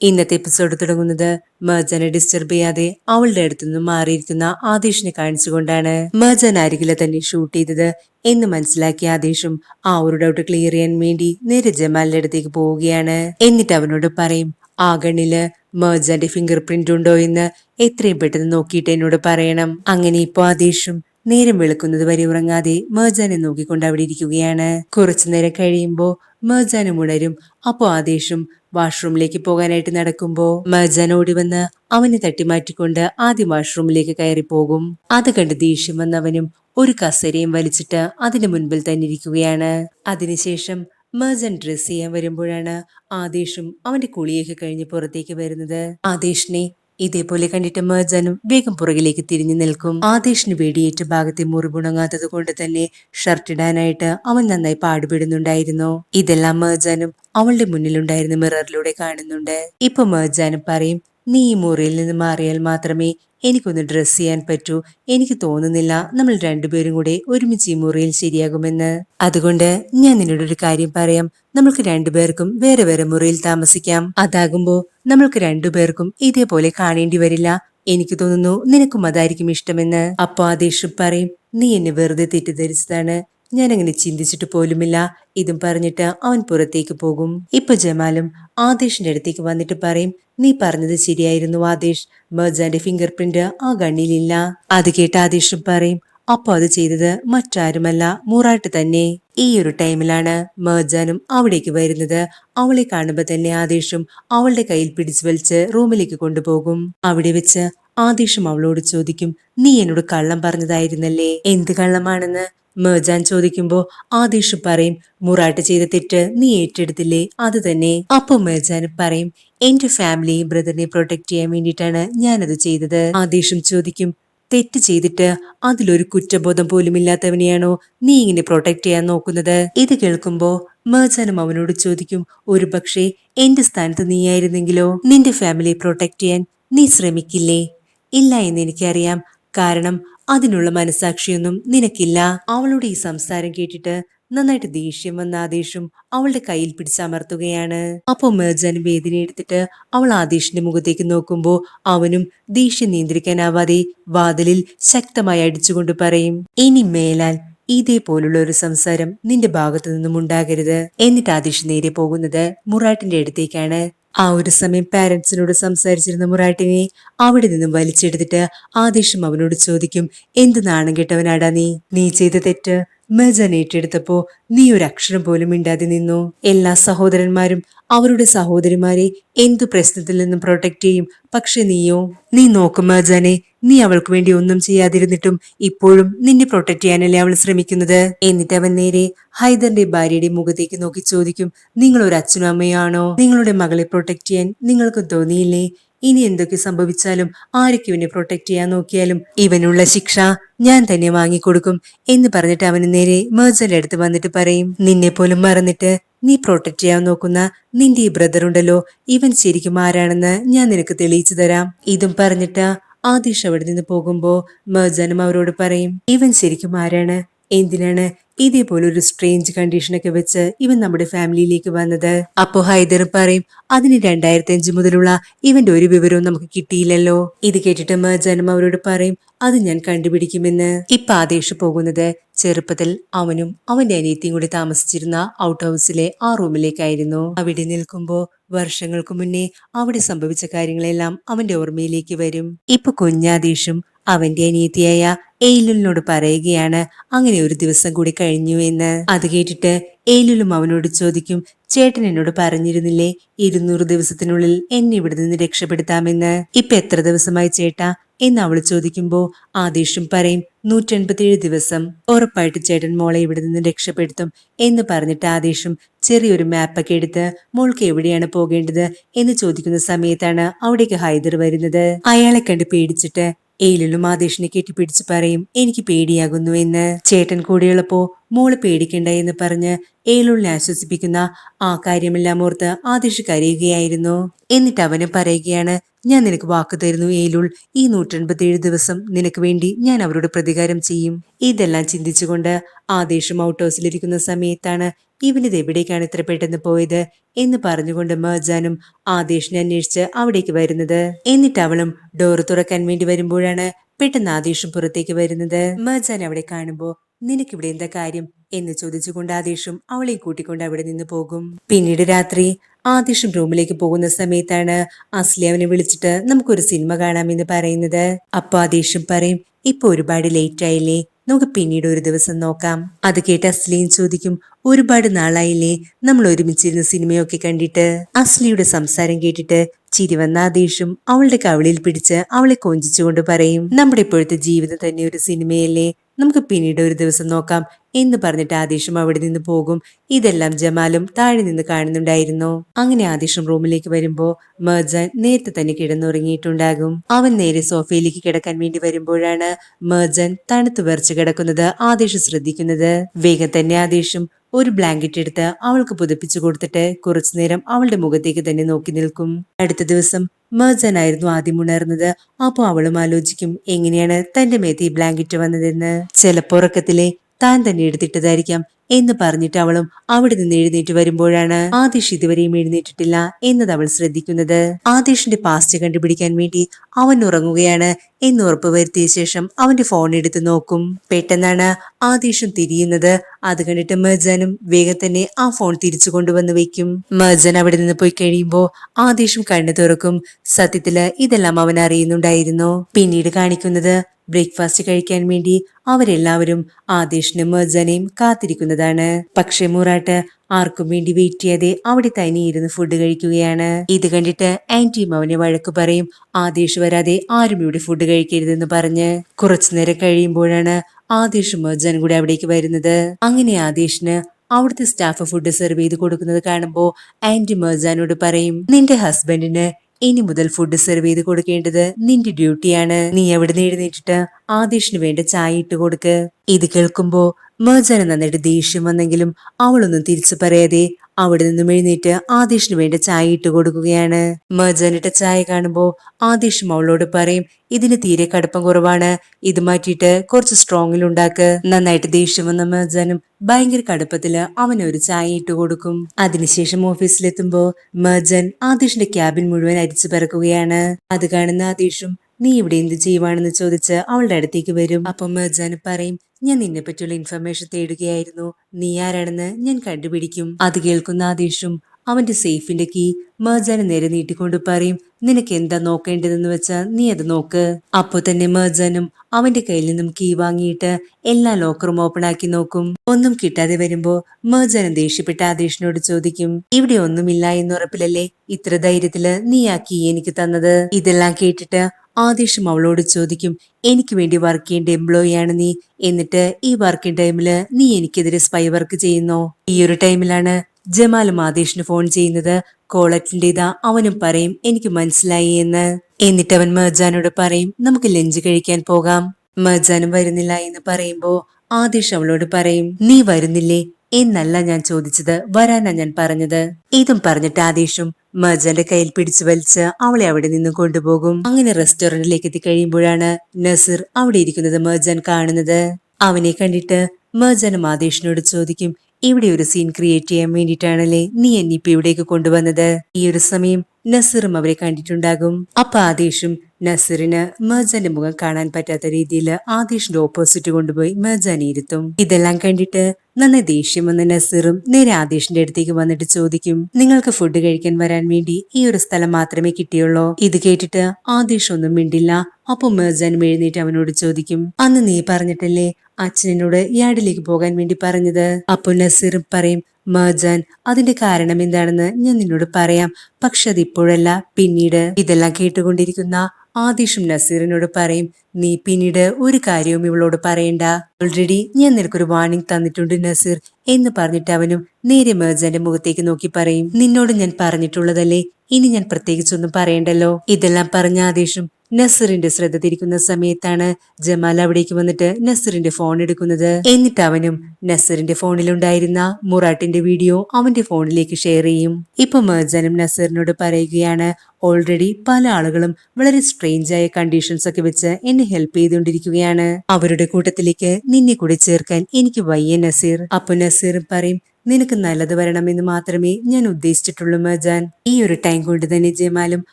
ഇന്നത്തെ എപ്പിസോഡ് തുടങ്ങുന്നത് മർജനെ ഡിസ്റ്റർബ് ചെയ്യാതെ അവളുടെ അടുത്തുനിന്ന് മാറിയിരിക്കുന്ന ആദേശിനെ കാണിച്ചുകൊണ്ടാണ്. മർജൻ അരികിലെ തന്നെ ഷൂട്ട് ചെയ്തത് എന്ന് മനസ്സിലാക്കിയ ആദേശും ആ ഒരു ഡൗട്ട് ക്ലിയർ ചെയ്യാൻ വേണ്ടി നേരെ ജമാലിന്റെ അടുത്തേക്ക് പോവുകയാണ്. എന്നിട്ട് അവനോട് പറയും ആ ഗണ്ണിൽ മർജന്റെ ഫിംഗർ പ്രിന്റ് ഉണ്ടോ എന്ന് എത്രയും പെട്ടെന്ന് നോക്കിയിട്ട് എന്നോട് പറയണം. അങ്ങനെ ഇപ്പോ ആദേശും നേരം വെളുക്കുന്നത് വരെ ഉറങ്ങാതെ മേജാനെ നോക്കിക്കൊണ്ട് അവിടെ ഇരിക്കുകയാണ്. കുറച്ചു നേരം കഴിയുമ്പോ മേജാനും ഉണരും. അപ്പോ ആദേശും വാഷ്റൂമിലേക്ക് പോകാനായിട്ട് നടക്കുമ്പോ മജാൻ ഓടി വന്ന് അവനെ തട്ടിമാറ്റിക്കൊണ്ട് ആദ്യം വാഷ്റൂമിലേക്ക് കയറി പോകും. അത് കണ്ട് ദേഷ്യം വന്നവനും ഒരു കസേരയും വലിച്ചിട്ട് അതിന്റെ മുൻപിൽ തന്നെ ഇരിക്കുകയാണ്. അതിനുശേഷം മർജൻ ഡ്രസ് ചെയ്യാൻ വരുമ്പോഴാണ് ആദേശും അവന്റെ കുളിയൊക്കെ കഴിഞ്ഞ് പുറത്തേക്ക് വരുന്നത്. ആദേശിനെ ഇതേപോലെ കണ്ടിട്ട് മർജാനും വേഗം പുറകിലേക്ക് തിരിഞ്ഞു നിൽക്കും. ആദേശിന് വെടിയേറ്റ ഭാഗത്തെ മുറിവുണങ്ങാത്തത് കൊണ്ട് തന്നെ ഷർട്ട് ഇടാനായിട്ട് അവൻ നന്നായി പാടുപെടുന്നുണ്ടായിരുന്നു. ഇതെല്ലാം മർജാനും അവളുടെ മുന്നിലുണ്ടായിരുന്ന മിററിലൂടെ കാണുന്നുണ്ട്. ഇപ്പൊ മർജാനും പറയും നീ മുറിയിൽ നിന്ന് മാറിയാൽ മാത്രമേ എനിക്കൊന്ന് ഡ്രസ് ചെയ്യാൻ പറ്റൂ. എനിക്ക് തോന്നുന്നില്ല നമ്മൾ രണ്ടുപേരും കൂടെ ഒരുമിച്ച് ഈ മുറിയിൽ ശരിയാകുമെന്ന്. അതുകൊണ്ട് ഞാൻ നിന്നോട് ഒരു കാര്യം പറയാം. നമ്മൾക്ക് രണ്ടുപേർക്കും വേറെ വേറെ മുറിയിൽ താമസിക്കാം. അതാകുമ്പോ നമ്മൾക്ക് രണ്ടുപേർക്കും ഇതേപോലെ കാണേണ്ടി വരില്ല. എനിക്ക് തോന്നുന്നു നിനക്കും അതായിരിക്കും ഇഷ്ടമെന്ന്. അപ്പൊ ആദേശ് പറയും നീ എന്നെ വെറുതെ തെറ്റിദ്ധരിച്ചതാണ്. ഞാൻ അങ്ങനെ ചിന്തിച്ചിട്ട് പോലുമില്ല. ഇതും പറഞ്ഞിട്ട് അവൻ പുറത്തേക്ക് പോകും. ഇപ്പൊ ജമാലും ആദേശിന്റെ അടുത്തേക്ക് വന്നിട്ട് പറയും നീ പറഞ്ഞത് ശരിയായിരുന്നു ആദേശ് മെർജാന്റെ ഫിംഗർ പ്രിന്റ് ആ ഗണ്ണിലില്ല. അത് കേട്ട് ആദേശും പറയും അപ്പൊ അത് ചെയ്തത് മറ്റാരുമല്ല മൂറാട്ട് തന്നെ. ഈ ഒരു ടൈമിലാണ് മേർജാനും അവിടേക്ക് വരുന്നത്. അവളെ കാണുമ്പോൾ തന്നെ ആദേശും അവളുടെ കയ്യിൽ പിടിച്ചു വലിച്ച് റൂമിലേക്ക് കൊണ്ടുപോകും. അവിടെ വെച്ച് ആദേശം അവളോട് ചോദിക്കും നീ എന്നോട് കള്ളം പറഞ്ഞതായിരുന്നല്ലേ? എന്ത് കള്ളമാണെന്ന്? മേജാൻ ചോദിക്കുമ്പോ ആദേശ് പറയും മുറാട്ട് ചെയ്ത തെറ്റ് നീ ഏറ്റെടുത്തില്ലേ? അത് തന്നെ. അപ്പൊ മേജാൻ പറയും എന്റെ ഫാമിലി ബ്രദറിനെ പ്രൊട്ടക്ട് ചെയ്യാൻ വേണ്ടിയിട്ടാണ് ഞാനത് ചെയ്തത്. ആദേശം ചോദിക്കും തെറ്റ് ചെയ്തിട്ട് അതിലൊരു കുറ്റബോധം പോലും ഇല്ലാത്തവനെയാണോ നീ ഇങ്ങനെ പ്രൊട്ടക്ട് ചെയ്യാൻ നോക്കുന്നത്? ഇത് കേൾക്കുമ്പോ മേജാനും അവനോട് ചോദിക്കും ഒരു പക്ഷേ എന്റെ സ്ഥാനത്ത് നീയായിരുന്നെങ്കിലോ? നിന്റെ ഫാമിലിയെ പ്രൊട്ടക്ട് ചെയ്യാൻ നീ ശ്രമിക്കില്ലേ? ഇല്ല എന്ന് എനിക്കറിയാം. കാരണം അതിനുള്ള മനസാക്ഷിയൊന്നും നിനക്കില്ല. അവളുടെ ഈ സംസാരം കേട്ടിട്ട് നന്നായിട്ട് ദേഷ്യം വന്ന ആദേശും അവളുടെ കയ്യിൽ പിടിച്ചമർത്തുകയാണ് അപ്പൊ മേർജാൻ വേദന എടുത്തിട്ട് അവൾ ആദേശിന്റെ മുഖത്തേക്ക് നോക്കുമ്പോ അവനും ദേഷ്യം നിയന്ത്രിക്കാനാവാതെ വാതിലിൽ ശക്തമായി അടിച്ചുകൊണ്ട് പറയും ഇനി മേലാൽ ഇതേപോലുള്ള ഒരു സംസാരം നിന്റെ ഭാഗത്തു നിന്നും ഉണ്ടാകരുത്. എന്നിട്ട് ആദേശ് നേരെ പോകുന്നത് മുറാട്ടിന്റെ അടുത്തേക്കാണ്. ആ ഒരു സമയം പാരന്റ്സിനോട് സംസാരിച്ചിരുന്ന മുറാട്ടിനെ അവിടെ നിന്നും വലിച്ചെടുത്തിട്ട് ആദേശം അവനോട് ചോദിക്കും എന്ത് നാണം കെട്ടവനാടാ നീ? നീ ചെയ്ത തെറ്റ് മെജൻ ഏറ്റെടുത്തപ്പോ നീ ഒരു അക്ഷരം പോലും മിണ്ടാതെ നിന്നു. എല്ലാ സഹോദരന്മാരും അവരുടെ സഹോദരിമാരെ എന്തു പ്രശ്നത്തിൽ നിന്നും പ്രൊട്ടക്ട് ചെയ്യും? പക്ഷെ നീയോ? നീ നോക്കും മജാനെ നീ അവൾക്ക് വേണ്ടി ഒന്നും ചെയ്യാതിരുന്നിട്ടും ഇപ്പോഴും നിന്നെ പ്രൊട്ടക്ട് ചെയ്യാനല്ലേ അവൾ ശ്രമിക്കുന്നത്? എന്നിട്ട് അവൻ നേരെ ഹൈദറിന്റെ ഭാര്യയുടെ മുഖത്തേക്ക് നോക്കി ചോദിക്കും നിങ്ങൾ ഒരു അച്ഛനും അമ്മയാണോ? നിങ്ങളുടെ മകളെ പ്രൊട്ടക്ട് ചെയ്യാൻ നിങ്ങൾക്ക് തോന്നിയില്ലേ? ഇനി എന്തൊക്കെ സംഭവിച്ചാലും ആരൊക്കെ ഇവനെ പ്രൊട്ടക്ട് ചെയ്യാൻ നോക്കിയാലും ഇവനുള്ള ശിക്ഷ ഞാൻ തന്നെ വാങ്ങിക്കൊടുക്കും എന്ന് പറഞ്ഞിട്ട് അവന് നേരെ മേർജന്റെ അടുത്ത് വന്നിട്ട് പറയും നിന്നെ പോലും മറന്നിട്ട് നീ പ്രൊട്ടക്ട് ചെയ്യാൻ നോക്കുന്ന നിന്റെ ഈ ബ്രദർ ഉണ്ടല്ലോ ഇവൻ ശരിക്കും ആരാണെന്ന് ഞാൻ നിനക്ക് തെളിയിച്ചു തരാം. ഇതും പറഞ്ഞിട്ട് ആദിഷ് അവിടെ നിന്ന് പോകുമ്പോ മേർജാനും അവരോട് പറയും ഇവൻ ശരിക്കും ആരാണ്? എന്തിനാണ് ഇതേപോലൊരു സ്ട്രേഞ്ച് കണ്ടീഷനൊക്കെ വെച്ച് ഇവൻ നമ്മുടെ ഫാമിലിയിലേക്ക് വന്നത്? അപ്പോ ഹൈദർ പറയും അതിന് രണ്ടായിരത്തി അഞ്ചു മുതലുള്ള ഇവന്റെ ഒരു വിവരവും നമുക്ക് കിട്ടിയില്ലല്ലോ. ഇത് കേട്ടിട്ട് മജാനും അവരോട് പറയും അത് ഞാൻ കണ്ടുപിടിക്കുമെന്ന്. ഇപ്പൊ ആദേശ് പോകുന്നത് ചെറുപ്പത്തിൽ അവനും അവന്റെ അനിയത്തിയും കൂടി താമസിച്ചിരുന്ന ഔട്ട് ഹൗസിലെ ആ റൂമിലേക്കായിരുന്നു. അവിടെ നിൽക്കുമ്പോ വർഷങ്ങൾക്ക് മുന്നേ അവിടെ സംഭവിച്ച കാര്യങ്ങളെല്ലാം അവന്റെ ഓർമ്മയിലേക്ക് വരും. ഇപ്പൊ കുഞ്ഞാദേശും അവന്റെ അനീതിയായ എയിലുലിനോട് പറയുകയാണ് അങ്ങനെ ഒരു ദിവസം കൂടി കഴിഞ്ഞു എന്ന്. അത് കേട്ടിട്ട് എയിലുലും അവനോട് ചോദിക്കും ചേട്ടൻ എന്നോട് പറഞ്ഞിരുന്നില്ലേ ഇരുന്നൂറ് ദിവസത്തിനുള്ളിൽ എന്നെ ഇവിടെ നിന്ന് രക്ഷപ്പെടുത്താമെന്ന്? ഇപ്പൊ എത്ര ദിവസമായി ചേട്ടാ? എന്ന് അവൾ ചോദിക്കുമ്പോ ആദേശം പറയും നൂറ്റൻപത്തിയേഴ് ദിവസം. ഉറപ്പായിട്ട് ചേട്ടൻ മോളെ ഇവിടെ നിന്ന് രക്ഷപ്പെടുത്തും എന്ന് പറഞ്ഞിട്ട് ആദേശം ചെറിയൊരു മാപ്പൊക്കെ എടുത്ത് മോൾക്ക് എവിടെയാണ് പോകേണ്ടത്? എന്ന് ചോദിക്കുന്ന സമയത്താണ് അവിടേക്ക് ഹൈദർ വരുന്നത്. അയാളെ കണ്ട് പേടിച്ചിട്ട് ഏലിലും ആദേശിനെ കെട്ടിപ്പിടിച്ച് പറയും എനിക്ക് പേടിയാകുന്നു എന്ന്. ചേട്ടൻ കൂടെയുള്ളപ്പോ മോൾ പേടിക്കണ്ട എന്ന് പറഞ്ഞ് ഏലുളിനെ ആശ്വസിപ്പിക്കുന്ന ആ കാര്യമെല്ലാം ഓർത്ത് ആദേശ് കരയുകയായിരുന്നു. എന്നിട്ട് അവനും പറയുകയാണ് ഞാൻ നിനക്ക് വാക്ക് തരുന്നു ഏലുൾ. ഈ നൂറ്റൻപത്തിയേഴ് ദിവസം നിനക്ക് വേണ്ടി ഞാൻ അവരോട് പ്രതികാരം ചെയ്യും. ഇതെല്ലാം ചിന്തിച്ചുകൊണ്ട് ആദേശം ഔട്ട് ഹൗസിലിരിക്കുന്ന സമയത്താണ് ഇവനിത് എവിടേക്കാണ് ഇത്ര പെട്ടെന്ന് പോയത് എന്ന് പറഞ്ഞുകൊണ്ട് മർജാനും ആദേശിനെ അന്വേഷിച്ച് അവിടേക്ക് വരുന്നത്. എന്നിട്ട് അവളും ഡോർ തുറക്കാൻ വേണ്ടി വരുമ്പോഴാണ് പെട്ടെന്ന് ആദേശം പുറത്തേക്ക് വരുന്നത്. മഹജാൻ അവിടെ കാണുമ്പോ നിനക്കിവിടെ എന്താ കാര്യം? എന്ന് ചോദിച്ചുകൊണ്ട് ആദേശും അവളെ കൂട്ടിക്കൊണ്ട് അവിടെ നിന്ന് പോകും. പിന്നീട് രാത്രി ആദിഷും റൂമിലേക്ക് പോകുന്ന സമയത്താണ് അസ്ലി അവനെ വിളിച്ചിട്ട് നമുക്കൊരു സിനിമ കാണാമെന്ന് പറയുന്നത്. അപ്പൊ ആദേശം പറയും ഇപ്പൊ ഒരുപാട് ലേറ്റ് ആയില്ലേ നമുക്ക് പിന്നീട് ഒരു ദിവസം നോക്കാം. അത് കേട്ട് അസ്ലിയും ചോദിക്കും ഒരുപാട് നാളായില്ലേ നമ്മൾ ഒരുമിച്ചിരുന്ന സിനിമയൊക്കെ കണ്ടിട്ട്? അസ്ലിയുടെ സംസാരം കേട്ടിട്ട് ചിരി വന്ന ആദേശം അവളുടെ കവിളിൽ പിടിച്ച് അവളെ കൊഞ്ചിച്ചുകൊണ്ട് പറയും നമ്മുടെ ഇപ്പോഴത്തെ ജീവിതം തന്നെ ഒരു സിനിമയല്ലേ നമുക്ക് പിന്നീട് ഒരു ദിവസം നോക്കാം എന്ന് പറഞ്ഞിട്ട് ആദേശം അവിടെ നിന്ന് പോകും. ഇതെല്ലാം ജമാലും താഴെ നിന്ന് കാണുന്നുണ്ടായിരുന്നു. അങ്ങനെ ആദേശം റൂമിലേക്ക് വരുമ്പോ മെർജാൻ നേരത്തെ തന്നെ കിടന്നുറങ്ങിയിട്ടുണ്ടാകും. അവൻ നേരെ സോഫയിലേക്ക് കിടക്കാൻ വേണ്ടി വരുമ്പോഴാണ് മെർജാൻ തണുത്തു വിറച്ചു കിടക്കുന്നത് ആദേശം ശ്രദ്ധിക്കുന്നത്. വേഗം തന്നെ ആദേശം ഒരു ബ്ലാങ്കറ്റ് എടുത്ത് അവൾക്ക് പുതപ്പിച്ചു കൊടുത്തിട്ട് കുറച്ചു നേരം അവളുടെ മുഖത്തേക്ക് തന്നെ നോക്കി നിൽക്കും. അടുത്ത ദിവസം മേർജൻ ആയിരുന്നു ആദ്യം ഉണർന്നത്. അപ്പോൾ അവളും ആലോചിക്കും എങ്ങനെയാണ് തന്റെ മേത്ത് ബ്ലാങ്കറ്റ് വന്നതെന്ന്. ചിലപ്പോ ഉറക്കത്തിലെ താൻ തന്നെ എടുത്തിട്ടതായിരിക്കാം എന്ന് പറഞ്ഞിട്ട് അവളും അവിടെ നിന്ന് എഴുന്നേറ്റ് വരുമ്പോഴാണ് ആദിഷ് ഇതുവരെയും എഴുന്നേറ്റിട്ടില്ല എന്നത് അവൾ ശ്രദ്ധിക്കുന്നത്. ആദിഷിന്റെ പാസ്റ്റ് കണ്ടുപിടിക്കാൻ വേണ്ടി അവൻ ഉറങ്ങുകയാണ് എന്ന് ഉറപ്പ് വരുത്തിയ ശേഷം അവന്റെ ഫോൺ എടുത്ത് നോക്കും. പെട്ടെന്നാണ് ആദിഷും തിരിയുന്നത്. അത് കണ്ടിട്ട് മെർജാനും വേഗം തന്നെ ആ ഫോൺ തിരിച്ചു കൊണ്ടുവന്ന് വെക്കും മെർജൻ അവിടെ നിന്ന് പോയി കഴിയുമ്പോ ആദേശം കണ്ണു തുറക്കും. സത്യത്തിൽ ഇതെല്ലാം അവൻ അറിയുന്നുണ്ടായിരുന്നു. പിന്നീട് കാണിക്കുന്നത് ബ്രേക്ക്ഫാസ്റ്റ് കഴിക്കാൻ വേണ്ടി അവരെല്ലാവരും ആദേശിനും മെർജാനെയും കാത്തിരിക്കുന്നതാണ്. പക്ഷെ മുറാട്ട് ആർക്കും വേണ്ടി വെയിറ്റ് ചെയ്യാതെ അവിടെ തനിയിരുന്ന് ഫുഡ് കഴിക്കുകയാണ്. ഇത് കണ്ടിട്ട് ആന്റിയും അവനെ വഴക്ക് പറയും. ആദേശ് വരാതെ ആരും ഇവിടെ ഫുഡ് കഴിക്കരുതെന്ന് പറഞ്ഞ്. കുറച്ചു നേരം കഴിയുമ്പോഴാണ് ആദേശും മെർജാനും കൂടി അവിടേക്ക് വരുന്നത്. അങ്ങനെ ആദേശിന് അവിടുത്തെ സ്റ്റാഫ് ഫുഡ് സെർവ് ചെയ്ത് കൊടുക്കുന്നത് കാണുമ്പോൾ ആന്റി മെർജാനോട് പറയും നിന്റെ ഹസ്ബൻഡിന് ഇനി മുതൽ ഫുഡ് സെർവ് ചെയ്ത് കൊടുക്കേണ്ടത് നിന്റെ ഡ്യൂട്ടിയാണ് നീ എവിടെ നിന്ന് എഴുന്നേറ്റിട്ട് ആദേശിന് വേണ്ടി ചായ ഇട്ട് കൊടുക്ക്. ഇത് കേൾക്കുമ്പോ മേജന നന്നായിട്ട് ദേഷ്യം വന്നെങ്കിലും അവളൊന്നും തിരിച്ചു പറയാതെ അവിടെ നിന്നും എഴുന്നേറ്റ് ആദേശിന് വേണ്ട ചായ ഇട്ട് കൊടുക്കുകയാണ്. മേർജാനിട്ട ചായ കാണുമ്പോ ആദേശം അവളോട് പറയും ഇതിന് തീരെ കടുപ്പം കുറവാണ്. ഇത് മാറ്റിയിട്ട് കുറച്ച് സ്ട്രോങ്ങിൽ ഉണ്ടാക്ക്. നന്നായിട്ട് ദേഷ്യം വന്ന മേജനും ഭയങ്കര കടുപ്പത്തിൽ അവനൊരു ചായ ഇട്ട് കൊടുക്കും. അതിനുശേഷം ഓഫീസിലെത്തുമ്പോ മേജൻ ആദേശിന്റെ ക്യാബിൻ മുഴുവൻ അരിച്ചു പറക്കുകയാണ്. അത് കാണുന്ന ആദേശും നീ ഇവിടെ എന്ത് ചെയ്യുവാണെന്ന് ചോദിച്ച് അവളുടെ അടുത്തേക്ക് വരും. അപ്പം മെർജാന് പറയും ഞാൻ നിന്നെ പറ്റിയുള്ള ഇൻഫർമേഷൻ തേടുകയായിരുന്നു. നീ ആരാണെന്ന് ഞാൻ കണ്ടുപിടിക്കും. അത് കേൾക്കുന്ന ആദേശും അവന്റെ സേഫിന്റെ കീ മേർജാന് നേരെ നീട്ടിക്കൊണ്ട് പറയും നിനക്ക് എന്താ നോക്കേണ്ടതെന്ന് വെച്ചാൽ നീ അത് നോക്ക്. അപ്പോ തന്നെ മേർജാനും അവന്റെ കയ്യിൽ നിന്നും കീ വാങ്ങിയിട്ട് എല്ലാ ലോക്കറും ഓപ്പൺ ആക്കി നോക്കും. ഒന്നും കിട്ടാതെ വരുമ്പോ മേർജാനും ദേഷ്യപ്പെട്ട ആദേശിനോട് ചോദിക്കും ഇവിടെ ഒന്നുമില്ല എന്ന് ഉറപ്പിലല്ലേ ഇത്ര ധൈര്യത്തിൽ നീ ആ കീ എനിക്ക് തന്നത്? ഇതെല്ലാം കേട്ടിട്ട് ആദേശം അവളോട് ചോദിക്കും എനിക്ക് വേണ്ടി വർക്ക് ചെയ്യേണ്ട എംപ്ലോയി ആണ് നീ. എന്നിട്ട് ഈ വർക്കിംഗ് ടൈമിൽ നീ എനിക്കെതിരെ സ്പൈ വർക്ക് ചെയ്യുന്നോ? ഈ ഒരു ടൈമിലാണ് ജമാലും ആദേശിന് ഫോൺ ചെയ്യുന്നത് കോളറ്റിന്റെതാ അവനും പറയും എനിക്ക് മനസ്സിലായി എന്ന്. എന്നിട്ട് അവൻ മെർജാനോട് പറയും നമുക്ക് ലഞ്ച് കഴിക്കാൻ പോകാം. മെർജാനും വരുന്നില്ല എന്ന് പറയുമ്പോ ആദേശ് അവളോട് പറയും നീ വരുന്നില്ലേ? എന്നല്ല ഞാൻ ചോദിച്ചത് വരാനാ ഞാൻ പറഞ്ഞത്. ഇതും പറഞ്ഞിട്ട് ആദേശും മജന്റെ കയ്യിൽ പിടിച്ചു വലിച്ച് അവളെ അവിടെ നിന്ന് കൊണ്ടുപോകും. അങ്ങനെ റെസ്റ്റോറന്റിലേക്ക് എത്തി എത്തിക്കഴിയുമ്പോഴാണ് നസീർ അവിടെ ഇരിക്കുന്നത് മർജാൻ കാണുന്നത്. അവനെ കണ്ടിട്ട് മർജാനും ആദേശിനോട് ചോദിക്കും ഇവിടെ ഒരു സീൻ ക്രിയേറ്റ് ചെയ്യാൻ വേണ്ടിയിട്ടാണല്ലേ നീ എന്നിപ്പ ഇവിടേക്ക് കൊണ്ടുവന്നത്? ഈ ഒരു സമയം നസീറും അവരെ കണ്ടിട്ടുണ്ടാകും. അപ്പൊ ആദേശും നസീറിന് മെർജാന്റെ മുഖം കാണാൻ പറ്റാത്ത രീതിയിൽ ആദേശിന്റെ ഓപ്പോസിറ്റ് കൊണ്ടുപോയി മെർജാനെ ഇരുത്തും. ഇതെല്ലാം കണ്ടിട്ട് നന്നായി ദേഷ്യം വന്ന നസീറും നേരെ ആദേശിന്റെ അടുത്തേക്ക് വന്നിട്ട് ചോദിക്കും നിങ്ങൾക്ക് ഫുഡ് കഴിക്കാൻ വരാൻ വേണ്ടി ഈ ഒരു സ്ഥലം മാത്രമേ കിട്ടിയുള്ളൂ? ഇത് കേട്ടിട്ട് ആദേശ് ഒന്നും മിണ്ടില്ല. അപ്പൊ മേർജാനും എഴുന്നേറ്റ് അവനോട് ചോദിക്കും അന്ന് നീ പറഞ്ഞിട്ടല്ലേ അച്ഛനോട് യാർഡിലേക്ക് പോകാൻ വേണ്ടി പറഞ്ഞത്? അപ്പൊ നസീറും പറയും മേർജാൻ അതിന്റെ കാരണം എന്താണെന്ന് ഞാൻ നിന്നോട് പറയാം. പക്ഷെ അതിപ്പോഴല്ല പിന്നീട്. ഇതെല്ലാം കേട്ടുകൊണ്ടിരിക്കുന്ന ആദിഷും നസീറിനോട് പറയും നീ പിന്നീട് ഒരു കാര്യവും ഇവളോട് പറയണ്ട. ഓൾറെഡി ഞാൻ നിനക്കൊരു വാർണിംഗ് തന്നിട്ടുണ്ട് നസീർ എന്ന് പറഞ്ഞിട്ട് അവനും നേരെ മേജന്റെ മുഖത്തേക്ക് നോക്കി പറയും നിന്നോട് ഞാൻ പറഞ്ഞിട്ടുള്ളതല്ലേ? ഇനി ഞാൻ പ്രത്യേകിച്ചൊന്നും പറയണ്ടല്ലോ? ഇതെല്ലാം പറഞ്ഞ ആദേശം നസറിന്റെ ശ്രദ്ധ തിരിക്കുന്ന സമയത്താണ് ജമാൽ അവിടേക്ക് വന്നിട്ട് നസറിന്റെ ഫോൺ എടുക്കുന്നത്. എന്നിട്ട് അവനും നസറിന്റെ ഫോണിലുണ്ടായിരുന്ന മുറാട്ടിന്റെ വീഡിയോ അവന്റെ ഫോണിലേക്ക് ഷെയർ ചെയ്യും. ഇപ്പൊ മെർജാനും നസറിനോട് പറയുകയാണ് ഓൾറെഡി പല ആളുകളും വളരെ സ്ട്രേഞ്ച് ആയ കണ്ടീഷൻസ് ഒക്കെ വെച്ച് എന്നെ ഹെൽപ്പ് ചെയ്തുകൊണ്ടിരിക്കുകയാണ്. അവരുടെ കൂട്ടത്തിലേക്ക് നിന്നെ കൂടി ചേർക്കാൻ എനിക്ക് വയ്യ നസീർ. അപ്പൊ നസീർ പറയും നിനക്ക് നല്ലത് വരണമെന്ന് മാത്രമേ ഞാൻ ഉദ്ദേശിച്ചിട്ടുള്ളൂ മജാൻ. ഈ ഒരു ടൈം കൊണ്ട് തന്നെ ജമാലും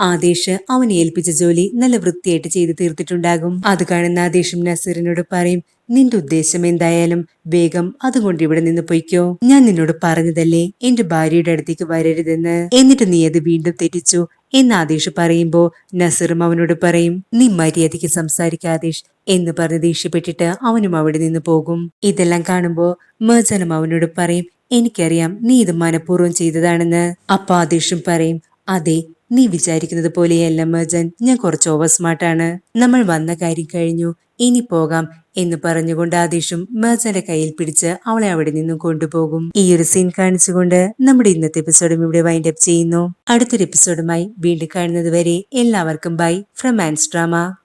ആദേശ് അവനെ ഏൽപ്പിച്ച ജോലി നല്ല വൃത്തിയായിട്ട് ചെയ്തു തീർത്തിട്ടുണ്ടാകും. അത് കാണുന്ന ആദേശും നസീറിനോട് പറയും നിന്റെ ഉദ്ദേശം എന്തായാലും വേഗം അതുകൊണ്ട് ഇവിടെ നിന്ന് പൊയ്ക്കോ. ഞാൻ നിന്നോട് പറഞ്ഞതല്ലേ എന്റെ ഭാര്യയുടെ അടുത്തേക്ക് വരരുതെന്ന്. എന്നിട്ട് നീ അത് വീണ്ടും തെറ്റിച്ചു. എന്ന് ആദേശ് പറയുമ്പോ നസീറും അവനോട് പറയും നീ മര്യാദയ്ക്ക് സംസാരിക്കാദേശ് എന്ന് പറഞ്ഞ് ദേഷ്യപ്പെട്ടിട്ട് അവനും അവിടെ നിന്ന് പോകും. ഇതെല്ലാം കാണുമ്പോ മേജനം അവനോട് പറയും എനിക്കറിയാം നീ ഇത് മനഃപൂർവം ചെയ്തതാണെന്ന്. അപ്പൊ ആദേശും പറയും അതെ നീ വിചാരിക്കുന്നത് പോലെയല്ല മേജൻ. ഞാൻ കുറച്ച് ഓവർ സ്മാർട്ടാണ്. നമ്മൾ വന്ന കാര്യം കഴിഞ്ഞു. ഇനി പോകാം എന്ന് പറഞ്ഞുകൊണ്ട് ആദേശും മേജാന്റെ കയ്യിൽ പിടിച്ച് അവളെ അവിടെ നിന്നും കൊണ്ടുപോകും. ഈ ഒരു സീൻ കാണിച്ചുകൊണ്ട് നമ്മുടെ ഇന്നത്തെ എപ്പിസോഡും ഇവിടെ വൈൻഡ് അപ്പ് ചെയ്യുന്നു. അടുത്തൊരു എപ്പിസോഡുമായി വീണ്ടും കാണുന്നത് വരെ എല്ലാവർക്കും ബൈ ഫ്രം ആൻഡ് ഡ്രാമ